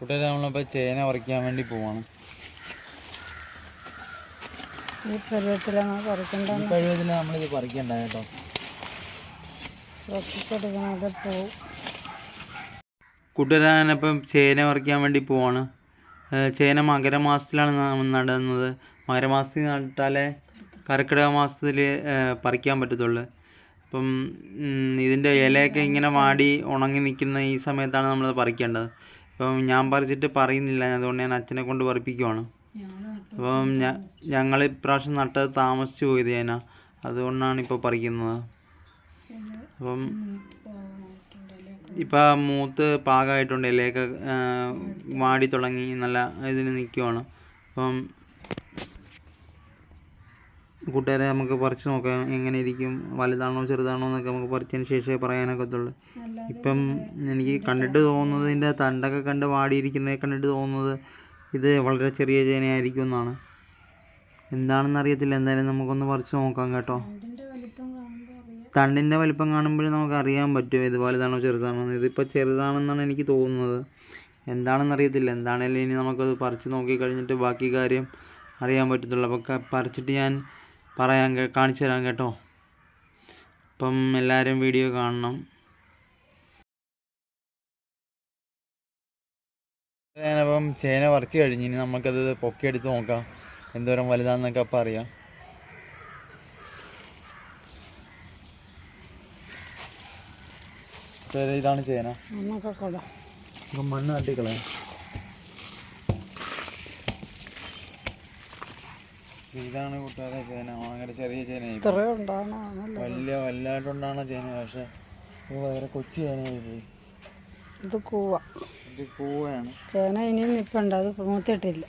കൂട്ടുകാരെ നമ്മളിപ്പോൾ ചേന പറിക്കാൻ വേണ്ടി പോവാണ്. ഈ പറിക്കേണ്ടതെന്ന് കഴിവതിൽ നമ്മളിത് പറിക്കണ്ട കേട്ടോ. ശ്രദ്ധിച്ചെടുക്കണത് പോവും. കൂട്ടുകാരെ ഞാനിപ്പം ചേന പറിക്കാൻ വേണ്ടി പോവാണ്. ചേന മകരമാസത്തിലാണ് നടുന്നത്. മകരമാസത്തിൽ നട്ടാലേ കർക്കിടക മാസത്തിൽ പറിക്കാൻ പറ്റത്തുള്ളൂ. അപ്പം ഇതിന്റെ ഇലയൊക്കെ ഇങ്ങനെ വാടി ഉണങ്ങി നിൽക്കുന്ന ഈ സമയത്താണ് നമ്മൾ പറിക്കേണ്ടത്. അപ്പം ഞാൻ പറിച്ചിട്ട് പറയുന്നില്ല. അതുകൊണ്ട് ഞാൻ അച്ഛനെ കൊണ്ട് പറിപ്പിക്കുവാണ്. അപ്പം ഞങ്ങൾ ഇപ്രാവശ്യം നട്ടത് താമസിച്ചു പോയത് ഞാൻ അതുകൊണ്ടാണ് ഇപ്പോൾ പറിക്കുന്നത്. അപ്പം ഇപ്പം മൂത്ത് പാകമായിട്ടുണ്ട് ഇലയൊക്കെ വാടി തുടങ്ങി. നല്ല ഇതിന് നിൽക്കുവാണ് അപ്പം കൂട്ടുകാരെ നമുക്ക് പറിച്ച് നോക്കാം എങ്ങനെ ഇരിക്കും വലുതാണോ ചെറുതാണോ എന്നൊക്കെ നമുക്ക് പറിച്ചതിന് ശേഷമേ പറയാനൊക്കത്തുള്ളൂ ഇപ്പം എനിക്ക് കണ്ടിട്ട് തോന്നുന്നത് ഇതിന്റെ തണ്ടൊക്കെ കണ്ട് വാടിയിരിക്കുന്നത് കണ്ടിട്ട് തോന്നുന്നത് ഇത് വളരെ ചെറിയ ചേനയായിരിക്കും എന്നാണ് എന്താണെന്ന് അറിയത്തില്ല എന്തായാലും നമുക്കൊന്ന് പറിച്ച് നോക്കാം കേട്ടോ. തണ്ടിന്റെ വലിപ്പം കാണുമ്പോൾ നമുക്ക് അറിയാൻ പറ്റും ഇത് വലുതാണോ ചെറുതാണോ എന്ന്. ഇതിപ്പോൾ ചെറുതാണെന്നാണ് എനിക്ക് തോന്നുന്നത്. എന്താണെന്ന് അറിയത്തില്ല എന്താണേലും ഇനി നമുക്കത് പറിച്ച് നോക്കി കഴിഞ്ഞിട്ട് ബാക്കി കാര്യം അറിയാൻ പറ്റത്തുള്ളൂ. അപ്പോൾ പറിച്ചിട്ട് ഞാൻ പറയാൻ കേ- കാണിച്ചു തരാം കേട്ടോ. അപ്പം എല്ലാവരും വീഡിയോ കാണണം. ഞാനപ്പം ചേന വറച്ച് കഴിഞ്ഞ് ഇനി നമുക്കത് പൊക്കിയെടുത്ത് നോക്കാം. എന്തോരം വലുതാണെന്നൊക്കെ അപ്പം അറിയാം. ഇതാണ് ചേന. മണ്ണ് തട്ടിക്കളയാം. ഇതാണ് കൂട്ടുകാരെ ചേന. ഭയങ്കര ചെറിയ ചേന വലിയ വലുതായിട്ടുണ്ടാണ് ചേന. പക്ഷെ ഇത് വളരെ കൊച്ചു ചേനയായി പോയി. ഇത് കൂവ. ഇത് കൂവയാണ്. ചേന ഇനിയും നിൽപ്പുണ്ട് അത് മൂത്തിട്ടില്ല.